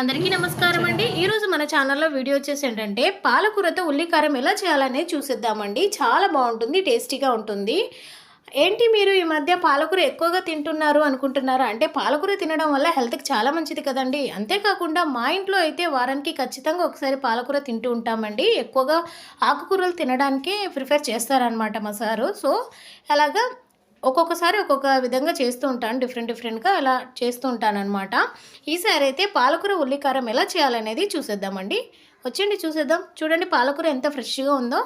అందరికీ నమస్కారం అండి. ఈరోజు మన ఛానల్లో వీడియో వచ్చేసి ఏంటంటే పాలకూరతో ఉల్లికారం ఎలా చేయాలనేది చూసేద్దామండి. చాలా బాగుంటుంది టేస్టీగా ఉంటుంది. ఏంటి మీరు ఈ మధ్య పాలకూర ఎక్కువగా తింటున్నారు అనుకుంటున్నారా? అంటే పాలకూర తినడం వల్ల హెల్త్కి చాలా మంచిది కదండి. అంతేకాకుండా మా ఇంట్లో అయితే వారానికి ఖచ్చితంగా ఒకసారి పాలకూర తింటూ ఉంటామండి. ఎక్కువగా ఆకుకూరలు తినడానికే ప్రిఫర్ చేస్తారనమాట మా సారు. సో అలాగా ఒక్కొక్కసారి ఒక్కొక్క విధంగా చేస్తూ ఉంటాను. డిఫరెంట్ డిఫరెంట్గా అలా చేస్తూ ఉంటానన్నమాట. ఈసారి అయితే పాలకూర ఉల్లికారం ఎలా చేయాలనేది చూసేద్దామండి. వచ్చండి చూసేద్దాం. చూడండి పాలకూర ఎంత ఫ్రెష్గా ఉందో.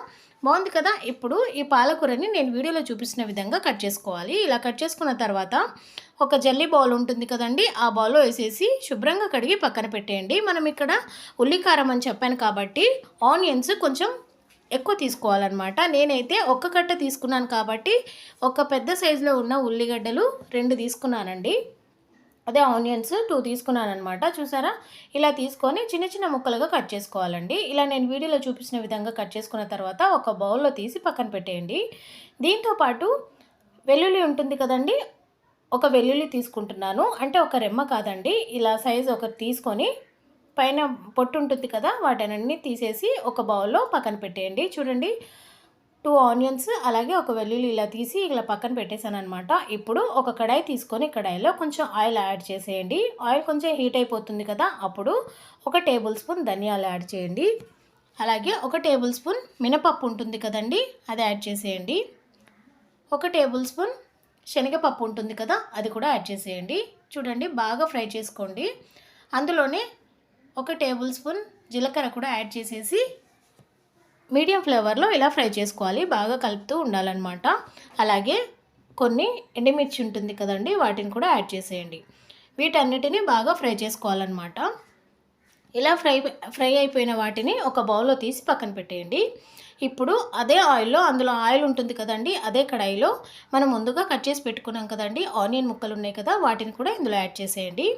బాగుంది కదా? ఇప్పుడు ఈ పాలకూరని నేను వీడియోలో చూపించిన విధంగా కట్ చేసుకోవాలి. ఇలా కట్ చేసుకున్న తర్వాత ఒక జల్లీ బౌల్ ఉంటుంది కదండి ఆ బౌల్లో వేసేసి శుభ్రంగా కడిగి పక్కన పెట్టేయండి. మనం ఇక్కడ ఉల్లికారం అని చెప్పాను కాబట్టి ఆనియన్స్ కొంచెం ఎక్కువ తీసుకోవాలన్నమాట. నేనైతే ఒక్క కట్ట తీసుకున్నాను కాబట్టి ఒక పెద్ద సైజులో ఉన్న ఉల్లిగడ్డలు రెండు తీసుకున్నానండి. అదే ఆనియన్స్ టూ తీసుకున్నాను అనమాట చూసారా? ఇలా తీసుకొని చిన్న చిన్న ముక్కలుగా కట్ చేసుకోవాలండి. ఇలా నేను వీడియోలో చూపించిన విధంగా కట్ చేసుకున్న తర్వాత ఒక బౌల్లో తీసి పక్కన పెట్టేయండి. దీంతోపాటు వెల్లుల్లి ఉంటుంది కదండి? ఒక వెల్లుల్లి తీసుకుంటున్నాను. అంటే ఒక రెమ్మ కాదండి. ఇలా సైజ్ ఒకటి తీసుకొని పైన పొట్టు ఉంటుంది కదా వాటన్నీ తీసేసి ఒక బౌల్లో పక్కన పెట్టేయండి. చూడండి టూ ఆనియన్స్ అలాగే ఒక వెల్లుల్లి ఇలా తీసి ఇలా పక్కన పెట్టేశాను అనమాట ఇప్పుడు ఒక కడాయి తీసుకొని కడాయిలో కొంచెం ఆయిల్ యాడ్ చేసేయండి. ఆయిల్ కొంచెం హీట్ అయిపోతుంది కదా అప్పుడు ఒక టేబుల్ స్పూన్ ధనియాలు యాడ్ చేయండి. అలాగే ఒక టేబుల్ స్పూన్ మినపప్పు ఉంటుంది కదండి అది యాడ్ చేసేయండి. ఒక టేబుల్ స్పూన్ శనగపప్పు ఉంటుంది కదా అది కూడా యాడ్ చేసేయండి. చూడండి బాగా ఫ్రై చేసుకోండి. అందులోనే ఒక టేబుల్ స్పూన్ జీలకర్ర కూడా యాడ్ చేసేసి మీడియం ఫ్లేవర్లో ఇలా ఫ్రై చేసుకోవాలి. బాగా కలుపుతూ ఉండాలన్నమాట. అలాగే కొన్ని ఎండుమిర్చి ఉంటుంది కదండి వాటిని కూడా యాడ్ చేసేయండి. వీటన్నిటిని బాగా ఫ్రై చేసుకోవాలన్నమాట. ఇలా ఫ్రై ఫ్రై అయిపోయిన వాటిని ఒక బౌల్లో తీసి పక్కన పెట్టేయండి. ఇప్పుడు అదే ఆయిల్లో అందులో ఆయిల్ ఉంటుంది కదండి అదే కడాయిలో మనం ముందుగా కట్ చేసి పెట్టుకున్నాం కదండి ఆనియన్ ముక్కలు ఉన్నాయి కదా వాటిని కూడా ఇందులో యాడ్ చేసేయండి.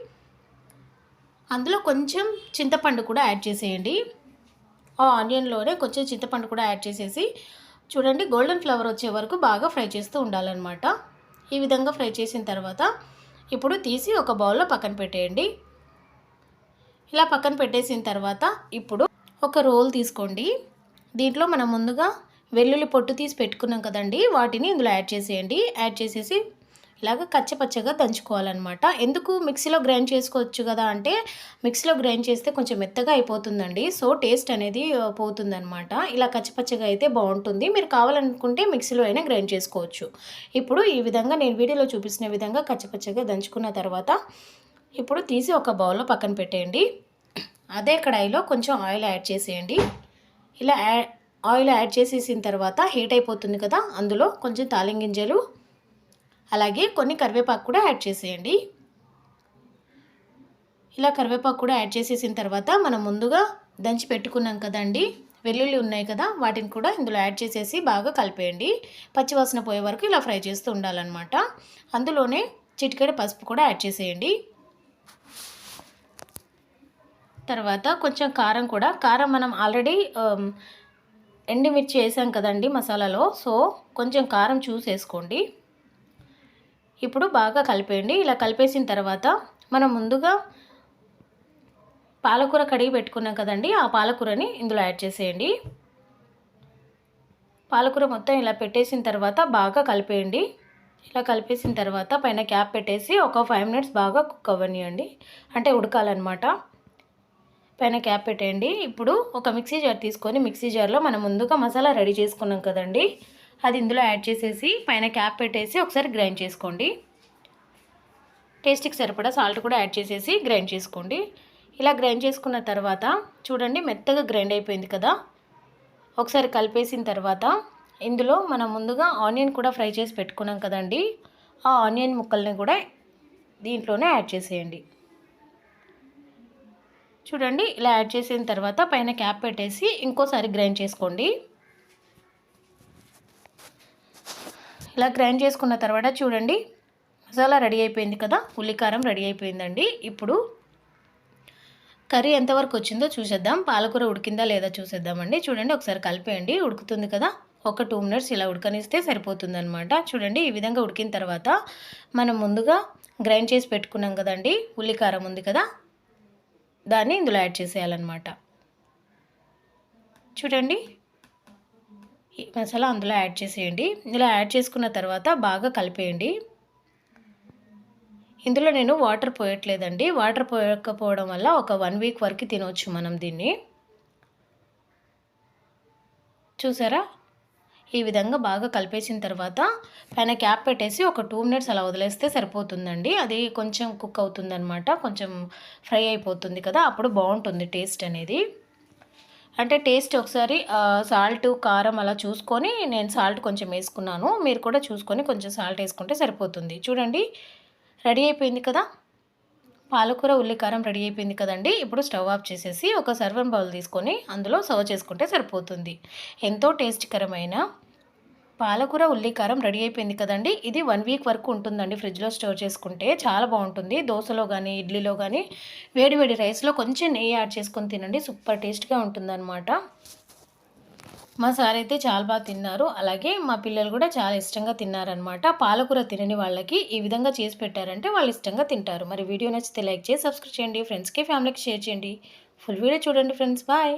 అందులో కొంచెం చింతపండు కూడా యాడ్ చేసేయండి. ఆ ఆనియన్లోనే కొంచెం చింతపండు కూడా యాడ్ చేసేసి చూడండి గోల్డెన్ ఫ్లవర్ వచ్చే వరకు బాగా ఫ్రై చేస్తూ ఉండాలన్నమాట. ఈ విధంగా ఫ్రై చేసిన తర్వాత ఇప్పుడు తీసి ఒక బౌల్లో పక్కన పెట్టేయండి. ఇలా పక్కన పెట్టేసిన తర్వాత ఇప్పుడు ఒక రోల్ తీసుకోండి. దీంట్లో మనం ముందుగా వెల్లుల్లి పొట్టు తీసి పెట్టుకున్నాం కదండి వాటిని ఇందులో యాడ్ చేసేయండి. యాడ్ చేసేసి ఇలాగ కచ్చపచ్చగా దంచుకోవాలన్నమాట. ఎందుకు మిక్సీలో గ్రైండ్ చేసుకోవచ్చు కదా అంటే మిక్సీలో గ్రైండ్ చేస్తే కొంచెం మెత్తగా అయిపోతుందండి. సో టేస్ట్ అనేది పోతుందన్నమాట. ఇలా కచ్చపచ్చగా అయితే బాగుంటుంది. మీరు కావాలనుకుంటే మిక్సీలో అయినా గ్రైండ్ చేసుకోవచ్చు. ఇప్పుడు ఈ విధంగా నేను వీడియోలో చూపించిన విధంగా కచ్చపచ్చగా దంచుకున్న తర్వాత ఇప్పుడు తీసి ఒక బౌల్లో పక్కన పెట్టేయండి. అదే కడాయిలో కొంచెం ఆయిల్ యాడ్ చేసేయండి. ఇలా ఆయిల్ యాడ్ చేసేసిన తర్వాత హీట్ అయిపోతుంది కదా అందులో కొంచెం తాలింగింజలు అలాగే కొన్ని కరివేపాకు కూడా యాడ్ చేసేయండి. ఇలా కరివేపాకు కూడా యాడ్ చేసేసిన తర్వాత మనం ముందుగా దంచి పెట్టుకున్నాం కదండి వెల్లుల్లి ఉన్నాయి కదా వాటిని కూడా ఇందులో యాడ్ చేసేసి బాగా కలిపేయండి. పచ్చివాసన పోయే వరకు ఇలా ఫ్రై చేస్తూ ఉండాలన్నమాట. అందులోనే చిటికెడ పసుపు కూడా యాడ్ చేసేయండి. తర్వాత కొంచెం కారం కూడా కారం మనం ఆల్రెడీ ఎండిమిర్చి వేసాం కదండి మసాలాలో సో కొంచెం కారం చూసేసుకోండి. ఇప్పుడు బాగా కలిపేయండి. ఇలా కలిపేసిన తర్వాత మనం ముందుగా పాలకూర కడిగి పెట్టుకున్నాం కదండి. ఆ పాలకూరని ఇందులో యాడ్ చేసేయండి. పాలకూర మొత్తం ఇలా పెట్టేసిన తర్వాత బాగా కలిపేయండి. ఇలా కలిపేసిన తర్వాత పైన క్యాప్ పెట్టేసి ఒక ఫైవ్ మినిట్స్ బాగా కుక్ అవ్వనియండి. అంటే ఉడకాలన్నమాట. పైన క్యాప్ పెట్టేయండి. ఇప్పుడు ఒక మిక్సీ జార్ తీసుకొని మిక్సీ జార్లో మనం ముందుగా మసాలా రెడీ చేసుకున్నాం కదండి. అది ఇందులో యాడ్ చేసేసి పైన క్యాప్ పెట్టేసి ఒకసారి గ్రైండ్ చేసుకోండి. టేస్ట్కి సరిపడా సాల్ట్ కూడా యాడ్ చేసేసి గ్రైండ్ చేసుకోండి. ఇలా గ్రైండ్ చేసుకున్న తర్వాత చూడండి మెత్తగా గ్రైండ్ అయిపోయింది కదా. ఒకసారి కలిపేసిన తర్వాత ఇందులో మనం ముందుగా ఆనియన్ కూడా ఫ్రై చేసి పెట్టుకున్నాం కదండి. ఆ ఆనియన్ ముక్కల్ని కూడా దీంట్లోనే యాడ్ చేసేయండి. చూడండి ఇలా యాడ్ చేసిన తర్వాత పైన క్యాప్ పెట్టేసి ఇంకోసారి గ్రైండ్ చేసుకోండి. ఇలా గ్రైండ్ చేసుకున్న తర్వాత చూడండి మసాలా రెడీ అయిపోయింది కదా ఉల్లికారం రెడీ అయిపోయిందండి. ఇప్పుడు కర్రీ ఎంతవరకు వచ్చిందో చూసేద్దాం. పాలకూర ఉడికిందా లేదా చూసేద్దామండి. చూడండి ఒకసారి కలిపేయండి. ఉడుకుతుంది కదా ఒక టూ మినిట్స్ ఇలా ఉడకనిస్తే సరిపోతుందనమాట చూడండి ఈ విధంగా ఉడికిన తర్వాత మనం ముందుగా గ్రైండ్ చేసి పెట్టుకున్నాం కదండి ఉల్లికారం ఉంది కదా దాన్ని ఇందులో యాడ్ చేసేయాలన్నమాట. చూడండి మసాలా అందులో యాడ్ చేసేయండి. ఇలా యాడ్ చేసుకున్న తర్వాత బాగా కలిపేయండి. ఇందులో నేను వాటర్ పోయట్లేదండి. వాటర్ పోయకపోవడం వల్ల ఒక వన్ వీక్ వరకు తినవచ్చు మనం దీన్ని. చూసారా? ఈ విధంగా బాగా కలిపేసిన తర్వాత పైన క్యాప్ పెట్టేసి ఒక టూ మినిట్స్ అలా వదిలేస్తే సరిపోతుందండి. అది కొంచెం కుక్ అవుతుందన్నమాట. కొంచెం ఫ్రై అయిపోతుంది కదా అప్పుడు బాగుంటుంది టేస్ట్ అనేది. అంటే టేస్ట్ ఒకసారి సాల్ట్ కారం అలా చూసుకొని నేను సాల్ట్ కొంచెం వేసుకున్నాను. మీరు కూడా చూసుకొని కొంచెం సాల్ట్ వేసుకుంటే సరిపోతుంది. చూడండి రెడీ అయిపోయింది కదా? పాలకూర ఉల్లికారం రెడీ అయిపోయింది కదండి. ఇప్పుడు స్టవ్ ఆఫ్ చేసేసి ఒక సర్వం బౌల్ తీసుకొని అందులో సర్వ్ చేసుకుంటే సరిపోతుంది. ఎంతో టేస్ట్కరమైన పాలకూర ఉల్లికారం రెడీ అయిపోయింది కదండి. ఇది వన్ వీక్ వరకు ఉంటుందండి ఫ్రిడ్జ్లో స్టోర్ చేసుకుంటే. చాలా బాగుంటుంది. దోశలో కానీ ఇడ్లీలో కానీ వేడి వేడి రైస్లో కొంచెం నెయ్యి యాడ్ చేసుకొని తినండి. సూపర్ టేస్ట్గా ఉంటుందన్నమాట. మా సార్ అయితే చాలా బాగా తిన్నారు. అలాగే మా పిల్లలు కూడా చాలా ఇష్టంగా తిన్నారనమాట పాలకూర తినని వాళ్ళకి ఈ విధంగా చేసి పెట్టారంటే వాళ్ళు ఇష్టంగా తింటారు. మరి వీడియో నచ్చితే లైక్ చేసి సబ్స్క్రైబ్ చేయండి. ఫ్రెండ్స్కి ఫ్యామిలీకి షేర్ చేయండి. ఫుల్ వీడియో చూడండి ఫ్రెండ్స్. బాయ్.